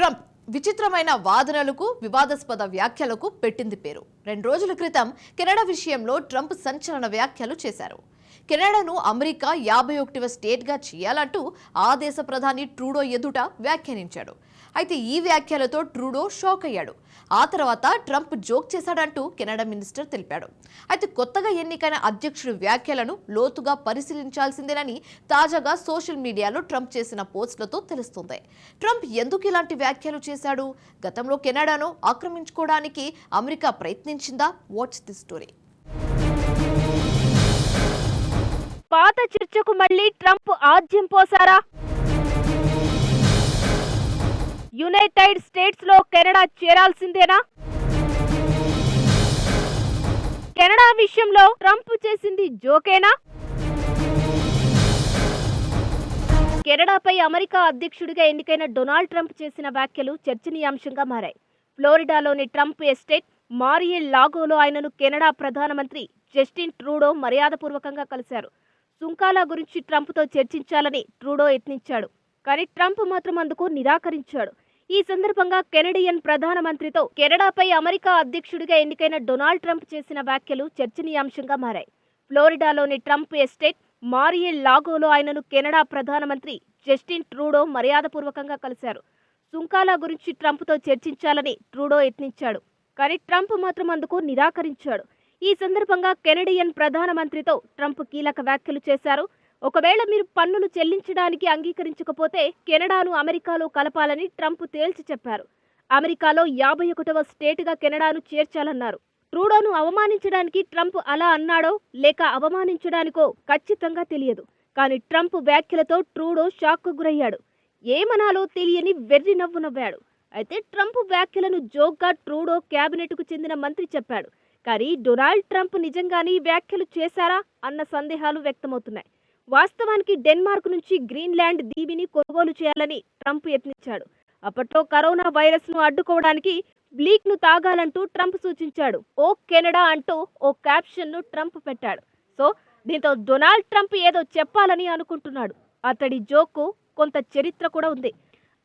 Trump విచిత్రమైన వాదనలకు వివాదాస్పద వ్యాఖ్యలకు పెట్టింది పేరు. రెండు రోజుల క్రితం కెనడా విషయంలో ట్రంప్ సంచలన వ్యాఖ్యలు చేశారు. కెనడాను అమెరికా యాభై ఒకటివ స్టేట్గా చేయాలంటూ ఆ దేశ ప్రధాని ట్రూడో ఎదుట వ్యాఖ్యానించాడు. అయితే ఈ వ్యాఖ్యలతో ట్రూడో షాక్ అయ్యాడు. ఆ తర్వాత ట్రంప్ జోక్ చేశాడంటూ కెనడా మినిస్టర్ తెలిపాడు. అయితే కొత్తగా ఎన్నికైన అధ్యక్షుడి వ్యాఖ్యలను లోతుగా పరిశీలించాల్సిందేనని తాజాగా సోషల్ మీడియాలో ట్రంప్ చేసిన పోస్టులతో తెలుస్తుంది. ట్రంప్ ఎందుకు ఇలాంటి వ్యాఖ్యలు చేశాడు? గతంలో కెనడాను ఆక్రమించుకోవడానికి అమెరికా ప్రయత్నించిందా? What's the story. పాత చర్చకు మళ్ళీ ట్రంప్ ఆద్యం పోసారా యునైటెడ్ స్టేట్స్లో కెనడా చేరాల్సిందేనా? కెనడా విషయంలో ట్రంప్ చేసింది జోకేనా? కెనడాపై అమెరికా అధ్యక్షుడిగా ఎన్నికైన డొనాల్డ్ ట్రంప్ చేసిన వ్యాఖ్యలు చర్చనీయాంశంగా మారాయి. ఫ్లోరిడాలోని ట్రంప్ ఎస్టేట్ మారియల్ లాగోలో ఆయనను కెనడా ప్రధానమంత్రి జస్టిన్ ట్రూడో మర్యాదపూర్వకంగా కలిశారు. సుంకాల గురించి ట్రంప్తో చర్చించాలని ట్రూడో యత్నించాడు. కానీ ట్రంప్ మాత్రం అందుకు నిరాకరించాడు. ఈ సందర్భంగా కెనడియన్ ప్రధానమంత్రితో కెనడాపై అమెరికా అధ్యక్షుడిగా ఎన్నికైన డొనాల్డ్ ట్రంప్ చేసిన వ్యాఖ్యలు చర్చనీయాంశంగా మారాయి. ఫ్లోరిడాలోని ట్రంప్ ఎస్టేట్ మారియల్ లాగోలో ఆయనను కెనడా ప్రధానమంత్రి జస్టిన్ ట్రూడో మర్యాదపూర్వకంగా కలిశారు. సుంకాల గురించి ట్రంప్తో చర్చించాలని ట్రూడో యత్నించాడు. కానీ ట్రంప్ మాత్రం అందుకు నిరాకరించాడు. ఈ సందర్భంగా కెనడియన్ ప్రధానమంత్రితో ట్రంప్ కీలక వ్యాఖ్యలు చేశారు. ఒకవేళ మీరు పన్నులు చెల్లించడానికి అంగీకరించకపోతే కెనడాను అమెరికాలో కలపాలని ట్రంప్ తేల్చి చెప్పారు. అమెరికాలో యాభై ఒకటవ స్టేట్గా కెనడాను చేర్చాలన్నారు. ట్రూడోను అవమానించడానికి ట్రంప్ అలా అన్నాడో లేక అవమానించడానికో ఖచ్చితంగా తెలియదు. కానీ ట్రంప్ వ్యాఖ్యలతో ట్రూడో షాక్కు గురయ్యాడు. ఏమనాలో తెలియని వెర్రి నవ్వు నవ్వాడు. అయితే ట్రంప్ వ్యాఖ్యలను జోక్గా ట్రూడో క్యాబినెట్కు చెందిన మంత్రి చెప్పాడు. కానీ డొనాల్డ్ ట్రంప్ నిజంగానే వ్యాఖ్యలు చేశారా అన్న సందేహాలు వ్యక్తమవుతున్నాయి. వాస్తవానికి డెన్మార్క్ నుంచి గ్రీన్లాండ్ దీవిని కొనుగోలు చేయాలని ట్రంప్ యత్నించాడు. అప్పట్లో కరోనా వైరస్ను అడ్డుకోవడానికి బ్లీక్ను తాగాలంటూ ట్రంప్ సూచించాడు. ఓ కెనడా అంటూ ఓ క్యాప్షన్ను ట్రంప్ పెట్టాడు. సో దీంతో డొనాల్డ్ ట్రంప్ ఏదో చెప్పాలని అనుకుంటున్నాడు. అతడి జోకు కొంత చరిత్ర కూడా ఉంది.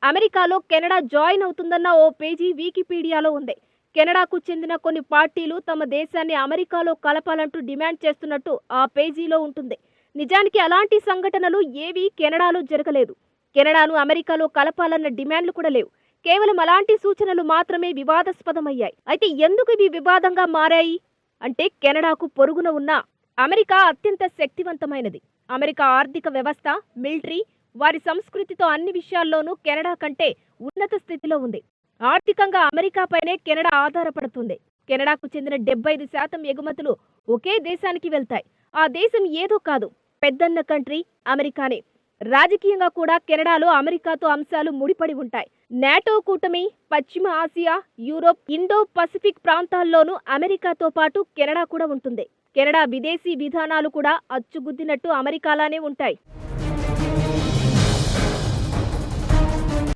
అమెరికాలో కెనడా జాయిన్ అవుతుందన్న ఓ పేజీ వికీపీడియాలో ఉంది. కెనడాకు చెందిన కొన్ని పార్టీలు తమ దేశాన్ని అమెరికాలో కలపాలంటూ డిమాండ్ చేస్తున్నట్టు ఆ పేజీలో ఉంటుంది. నిజానికి అలాంటి సంఘటనలు ఏవీ కెనడాలో జరగలేదు. కెనడాను అమెరికాలో కలపాలన్న డిమాండ్లు కూడా లేవు. కేవలం అలాంటి సూచనలు మాత్రమే వివాదాస్పదమయ్యాయి. అయితే ఎందుకు ఇవి వివాదంగా మారాయి? అంటే కెనడాకు పొరుగున ఉన్న అమెరికా అత్యంత శక్తివంతమైనది. అమెరికా ఆర్థిక వ్యవస్థ మిలిటరీ వారి సంస్కృతితో అన్ని విషయాల్లోనూ కెనడా కంటే ఉన్నత స్థితిలో ఉంది. ఆర్థికంగా అమెరికాపైనే కెనడా ఆధారపడుతుంది. కెనడాకు చెందిన డెబ్బై ఐదు శాతం ఎగుమతులు ఒకే దేశానికి వెళ్తాయి. ఆ దేశం ఏదో కాదు పెద్దన్న కంట్రీ అమెరికానే. రాజకీయంగా కూడా కెనడాలో అమెరికాతో అంశాలు ముడిపడి ఉంటాయి. నాటో కూటమి పశ్చిమ ఆసియా యూరోప్ ఇండో పసిఫిక్ ప్రాంతాల్లోనూ అమెరికాతో పాటు కెనడా కూడా ఉంటుంది. కెనడా విదేశీ విధానాలు కూడా అచ్చుగుద్దినట్టు అమెరికాలానే ఉంటాయి.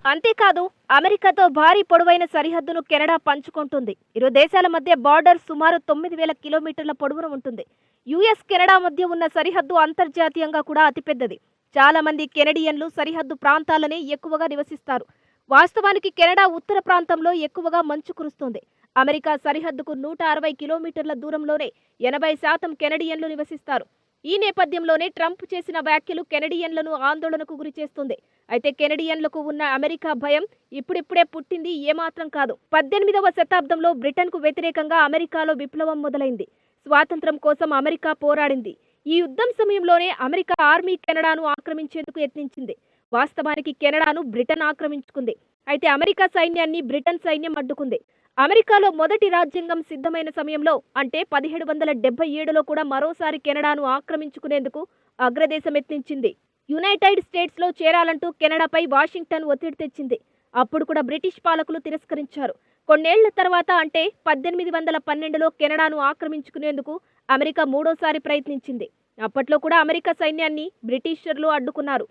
అంతేకాదు అమెరికాతో భారీ పొడవైన సరిహద్దును కెనడా పంచుకుంటుంది. ఇరు దేశాల మధ్య బార్డర్ సుమారు తొమ్మిది వేల కిలోమీటర్ల పొడవున ఉంటుంది. యుఎస్ కెనడా మధ్య ఉన్న సరిహద్దు అంతర్జాతీయంగా కూడా అతిపెద్దది. చాలా మంది కెనడియన్లు సరిహద్దు ప్రాంతాలనే ఎక్కువగా నివసిస్తారు. వాస్తవానికి కెనడా ఉత్తర ప్రాంతంలో ఎక్కువగా మంచు కురుస్తుంది. అమెరికా సరిహద్దుకు నూట అరవై కిలోమీటర్ల దూరంలోనే ఎనభై శాతం కెనడియన్లు నివసిస్తారు. ఈ నేపథ్యంలోనే ట్రంప్ చేసిన వ్యాఖ్యలు కెనడియన్లను ఆందోళనకు గురి చేస్తుంది అయితే కెనడియన్లకు ఉన్న అమెరికా భయం ఇప్పుడిప్పుడే పుట్టింది ఏమాత్రం కాదు. పద్దెనిమిదవ శతాబ్దంలో బ్రిటన్కు వ్యతిరేకంగా అమెరికాలో విప్లవం మొదలైంది. స్వాతంత్రం కోసం అమెరికా పోరాడింది. ఈ యుద్ధం సమయంలోనే అమెరికా ఆర్మీ కెనడాను ఆక్రమించేందుకు యత్నించింది. వాస్తవానికి కెనడాను బ్రిటన్ ఆక్రమించుకుంది. అయితే అమెరికా సైన్యాన్ని బ్రిటన్ సైన్యం అడ్డుకుంది. అమెరికాలో మొదటి రాజ్యాంగం సిద్ధమైన సమయంలో అంటే పదిహేడు వందల డెబ్బై ఏడులో కూడా మరోసారి కెనడాను ఆక్రమించుకునేందుకు అగ్రదేశం యత్నించింది. యునైటెడ్ స్టేట్స్లో చేరాలంటూ కెనడాపై వాషింగ్టన్ ఒత్తిడి తెచ్చింది. అప్పుడు కూడా బ్రిటిష్ పాలకులు తిరస్కరించారు. కొన్నేళ్ళ తర్వాత అంటే పద్దెనిమిది వందల పన్నెండులో కెనడాను ఆక్రమించుకునేందుకు అమెరికా మూడోసారి ప్రయత్నించింది. అప్పట్లో కూడా అమెరికా సైన్యాన్ని బ్రిటిషర్లు అడ్డుకున్నారు.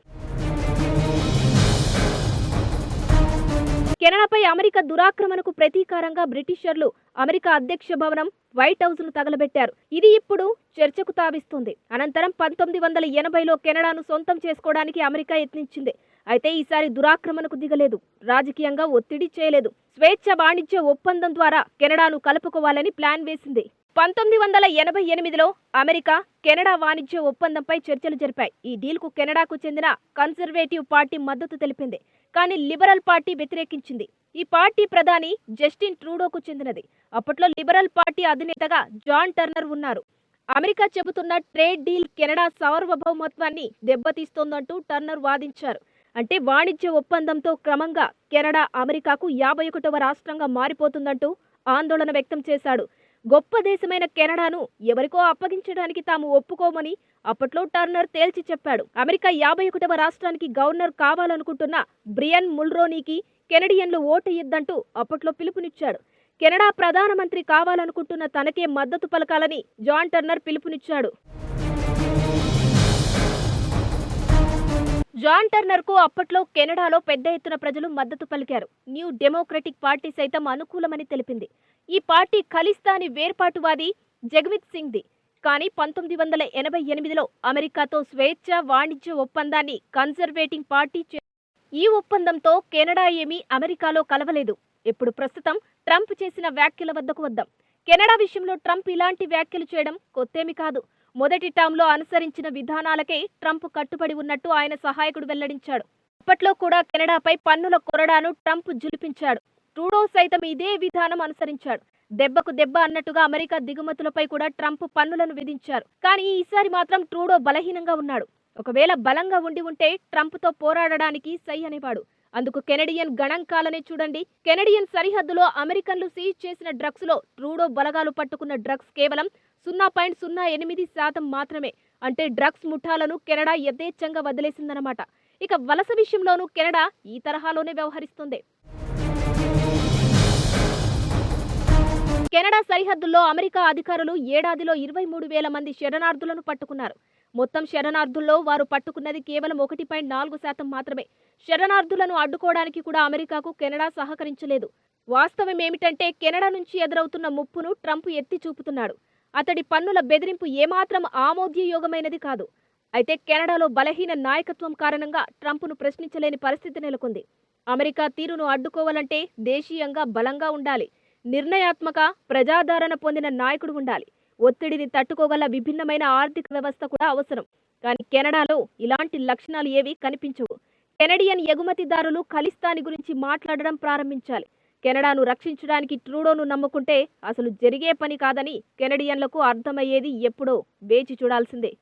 కెనడాపై అమెరికా దురాక్రమణకు ప్రతీకారంగా బ్రిటిషర్లు అమెరికా అధ్యక్ష భవనం వైట్ హౌస్ను తగలబెట్టారు. ఇది ఇప్పుడు చర్చకు తావిస్తుంది. అనంతరం పంతొమ్మిది వందల ఎనభైలో కెనడాను సొంతం చేసుకోవడానికి అమెరికా యత్నించింది. అయితే ఈసారి దురాక్రమణకు దిగలేదు. రాజకీయంగా ఒత్తిడి చేయలేదు. స్వేచ్ఛ వాణిజ్య ఒప్పందం ద్వారా కెనడాను కలుపుకోవాలని ప్లాన్ వేసింది. పంతొమ్మిది వందల ఎనభై ఎనిమిదిలో అమెరికా కెనడా వాణిజ్య ఒప్పందంపై చర్చలు జరిపాయి. ఈ డీల్కు కెనడాకు చెందిన కన్సర్వేటివ్ పార్టీ మద్దతు తెలిపింది కానీ లిబరల్ పార్టీ వ్యతిరేకించింది. ఈ పార్టీ ప్రధాని జస్టిన్ ట్రూడోకు చెందినది. అప్పట్లో లిబరల్ పార్టీ అధినేతగా జాన్ టర్నర్ ఉన్నారు. అమెరికా చెబుతున్న ట్రేడ్ డీల్ కెనడా సార్వభౌమత్వాన్ని దెబ్బతీస్తోందంటూ టర్నర్ వాదించారు. అంటే వాణిజ్య ఒప్పందంతో క్రమంగా కెనడా అమెరికాకు యాభై ఒకటవ రాష్ట్రంగా మారిపోతుందంటూ ఆందోళన వ్యక్తం చేశాడు. గొప్ప దేశమైన కెనడాను ఎవరికో అప్పగించడానికి తాము ఒప్పుకోమని అప్పట్లో టర్నర్ తేల్చి చెప్పాడు. అమెరికా యాభై ఒకటవ రాష్ట్రానికి గవర్నర్ కావాలనుకుంటున్న బ్రియన్ ముల్రోనీకి కెనడియన్లు ఓటు ఇద్దంటూ అప్పట్లో పిలుపునిచ్చాడు. కెనడా ప్రధానమంత్రి కావాలనుకుంటున్న తనకే మద్దతు పలకాలని జాన్ టర్నర్ పిలుపునిచ్చాడు. జాన్ టర్నర్కు అప్పట్లో కెనడాలో పెద్ద ఎత్తున ప్రజలు మద్దతు పలికారు. న్యూ డెమోక్రటిక్ పార్టీ సైతం అనుకూలమని తెలిపింది. ఈ పార్టీ ఖలిస్తానీ వేర్పాటువాది జగమిత్ సింగ్ది. కానీ పంతొమ్మిది వందల ఎనభై ఎనిమిదిలో అమెరికాతో స్వేచ్ఛ వాణిజ్య ఒప్పందాన్ని కన్జర్వేటింగ్ పార్టీ చే- ఈ ఒప్పందంతో కెనడా ఏమీ అమెరికాలో కలవలేదు. ఇప్పుడు ప్రస్తుతం ట్రంప్ చేసిన వ్యాఖ్యల వద్దకు వద్దాం. కెనడా విషయంలో ట్రంప్ ఇలాంటి వ్యాఖ్యలు చేయడం కొత్తేమి కాదు. మొదటి టర్మ్లో అనుసరించిన విధానాలకే ట్రంప్ కట్టుబడి ఉన్నట్టు ఆయన సహాయకుడు వెల్లడించాడు. అప్పట్లో కూడా కెనడాపై పన్నుల కొరడాను ట్రంప్ జులిపించాడు. ట్రూడో సైతం ఇదే విధానం అనుసరించాడు. దెబ్బకు దెబ్బ అన్నట్టుగా అమెరికా దిగుమతులపై కూడా ట్రంప్ పన్నులను విధించారు. కానీ ఈసారి మాత్రం ట్రూడో బలహీనంగా ఉన్నాడు. ఒకవేళ బలంగా ఉండి ఉంటే ట్రంప్తో పోరాడడానికి సై అనేవాడు. అందుకు కెనడియన్ గణాంకాలనే చూడండి. కెనడియన్ సరిహద్దులో అమెరికన్లు సీజ్ చేసిన డ్రగ్స్లో ట్రూడో బలగాలు పట్టుకున్న డ్రగ్స్ కేవలం సున్నా పాయింట్ సున్నా ఎనిమిది శాతం మాత్రమే. అంటే డ్రగ్స్ ముఠాలను కెనడా యథేచ్ఛంగా వదిలేసిందన్నమాట. ఇక వలస విషయంలోనూ కెనడా ఈ తరహాలోనే వ్యవహరిస్తుంది. కెనడా సరిహద్దుల్లో అమెరికా అధికారులు ఏడాదిలో ఇరవై మూడు వేల మంది శరణార్థులను పట్టుకున్నారు. మొత్తం శరణార్థుల్లో వారు పట్టుకున్నది కేవలం ఒకటి పాయింట్ నాలుగు శాతం మాత్రమే. శరణార్థులను అడ్డుకోవడానికి కూడా అమెరికాకు కెనడా సహకరించలేదు. వాస్తవం ఏమిటంటే కెనడా నుంచి ఎదురవుతున్న ముప్పును ట్రంప్ ఎత్తి చూపుతున్నాడు. అతడి పన్నుల బెదిరింపు ఏమాత్రం ఆమోద్యయోగమైనది కాదు. అయితే కెనడాలో బలహీన నాయకత్వం కారణంగా ట్రంప్ను ప్రశ్నించలేని పరిస్థితి నెలకొంది. అమెరికా తీరును అడ్డుకోవాలంటే దేశీయంగా బలంగా ఉండాలి. నిర్ణయాత్మక ప్రజాదరణ పొందిన నాయకుడు ఉండాలి. ఒత్తిడిని తట్టుకోగల విభిన్నమైన ఆర్థిక వ్యవస్థ కూడా అవసరం. కానీ కెనడాలో ఇలాంటి లక్షణాలు ఏవి కనిపించవు. కెనడియన్ ఎగుమతిదారులు ఖలిస్తాని గురించి మాట్లాడడం ప్రారంభించాలి. కెనడాను రక్షించడానికి ట్రూడోను నమ్ముకుంటే అసలు జరిగే పని కాదని కెనడియన్లకు అర్థమయ్యేది ఎప్పుడో వేచి చూడాల్సిందే.